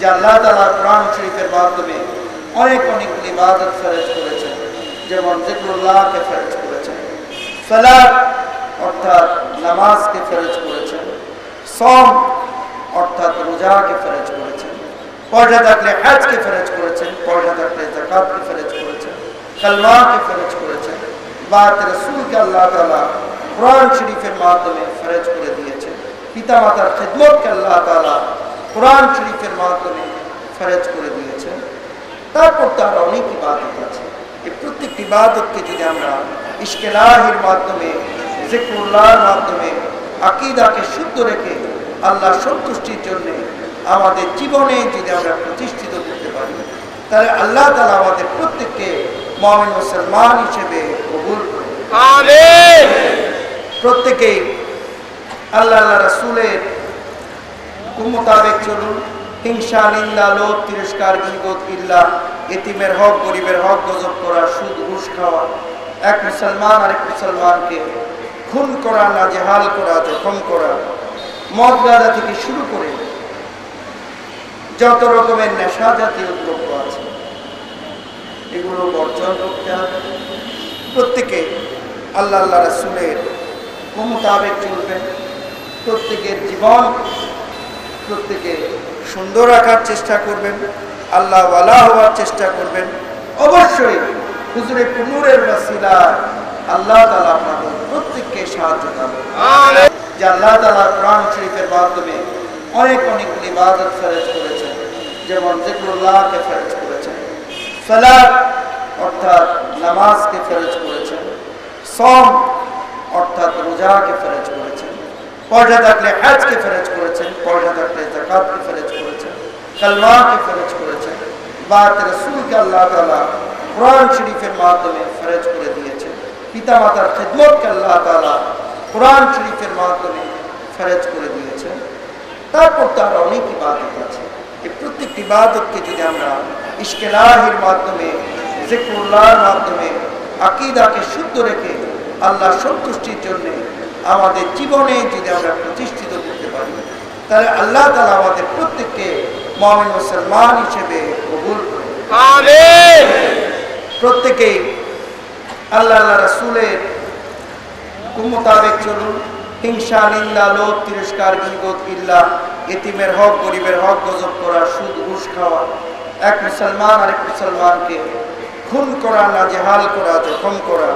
যে আল্লাহ তালা মাধ্যমে অনেক অনেক ইবাদত ফেরজ করেছেন, যেমন জিক্রুল্লাহকে ফেরজ করেছেন অর্থাৎ নামাজকে ফেরজ করেছেন সম অর্থাৎ রোজাকে ফেরজ করেছেন, পয়সা থাকলে হজকে করেছেন, পয়সা থাকলে করেছেন, কালমাকে ফেরজ করেছেন, বাত রসুলকে আল্লাহ তালা কোরআন মাধ্যমে ফেরজ করে দিয়েছেন, পিতামাতার খেদমতকে আল্লাহ কোরআন শরীফের মাধ্যমে ফেরজ করে দিয়েছেন। তারপর তো আরও অনেক ইবাদত আছে। এই প্রত্যেকটি ইবাদতকে যদি আমরা ইশকেলাহির মাধ্যমে জিক্রুল্লাহর মাধ্যমে আকিদাকে শুদ্ধ রেখে আল্লাহ সন্তুষ্টির জন্য আমাদের জীবনে যদি আমরা প্রতিষ্ঠিত করতে পারি তাহলে আল্লাহ তালা আমাদের প্রত্যেককে মমিন মুসলমান হিসেবে কবুল প্রত্যেকেই আল্লাহ আল্লাহ রাসুলের মোতাবেক চলুন। হিংসা, নিন্দা, লোভ, তিরস্কার গিবত ইল্লা, এতিমের হক, গরিবের হক, গজব করা, সুদ, ঘুষ খাওয়া। এক মুসলমান আরেক মুসলমানকে খুন করা না জেহাল করা, জখম করা, মদ গাঁজা থেকে শুরু করে যত রকমের নেশা জাতীয় দ্রব্য আছে, এগুলো বর্জন করতে হবে। প্রত্যেকে আল্লাহ আল্লাহ রাসুলের মোতাবেক চলবেন। প্রত্যেকের জীবন প্রত্যেকে সুন্দর রাখার চেষ্টা করবেন আল্লাহ ওয়ালা হওয়ার চেষ্টা করবেন। অবশ্যই হুজুরে কুনুরের বাসিলা আল্লাহ তালা আপনাদের প্রত্যেককে সাহায্য করবেন যে আল্লাহ তালা কোরআন শরীফের মাধ্যমে অনেক অনেক ইবাদত ফেরজ করেছেন যেমন জিক্রুল্লাহকে ফেরজ করেছেন সালাত অর্থাৎ নামাজকে ফেরজ করেছেন সম অর্থাৎ রোজাকে ফেরজ করেছেন। পয়সা থাকলে হজকে ফেরজ করেছেন পয়সা থাকলে জাকাতকে ফেরজ করেছেন কালমাকে ফেরজ করেছেন, বাত রসুলকে আল্লাহ তালা কোরআন শরীফের মাধ্যমে ফেরজ করে দিয়েছেন। পিতা পিতামাতার খেদমতকে আল্লাহ তালা কোরআন শরীফের মাধ্যমে ফেরজ করে দিয়েছেন। তারপর তো আরও অনেক ইবাদত আছে। এই প্রত্যেকটি ইবাদতকে যদি আমরা ইশকেলাহির মাধ্যমে, জিক্রুল্লাহর মাধ্যমে, আকিদাকে শুদ্ধ রেখে আল্লাহ সন্তুষ্টির জন্য আমাদের জীবনে যদি আমরা প্রতিষ্ঠিত করতে পারি তাহলে আল্লাহ তালা আমাদের প্রত্যেককে মমিন মুসলমান হিসেবে কবুল প্রত্যেকেই আল্লাহ আল্লাহ রাসুলের মোতাবেক চলুন। হিংসা নিন্দা লোভ তিরস্কার গিবত ইল্লা এতিমের হক গরিবের হক গজব করা সুদ ঘুষ খাওয়া এক মুসলমান আরেক মুসলমানকে খুন করা না জেহাল করা জখম করা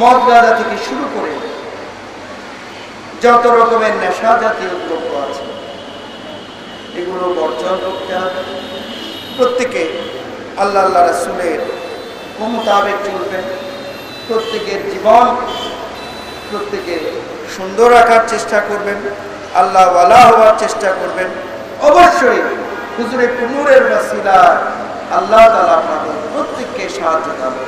মদ গাঁজা থেকে শুরু করে যত রকমের নেশা জাতীয় দ্রব্য আছে, এগুলো বর্জন করতে হবে। প্রত্যেকে আল্লাহ আল্লাহ রাসুলের মোতাবেক চলবেন প্রত্যেকের জীবন প্রত্যেকে সুন্দর রাখার চেষ্টা করবেন, আল্লাহ ওয়ালা হওয়ার চেষ্টা করবেন। অবশ্যই হুজুরে কুনুরের বাসিলা আল্লাহ তালা আপনাদের প্রত্যেককে সাহায্য করবেন।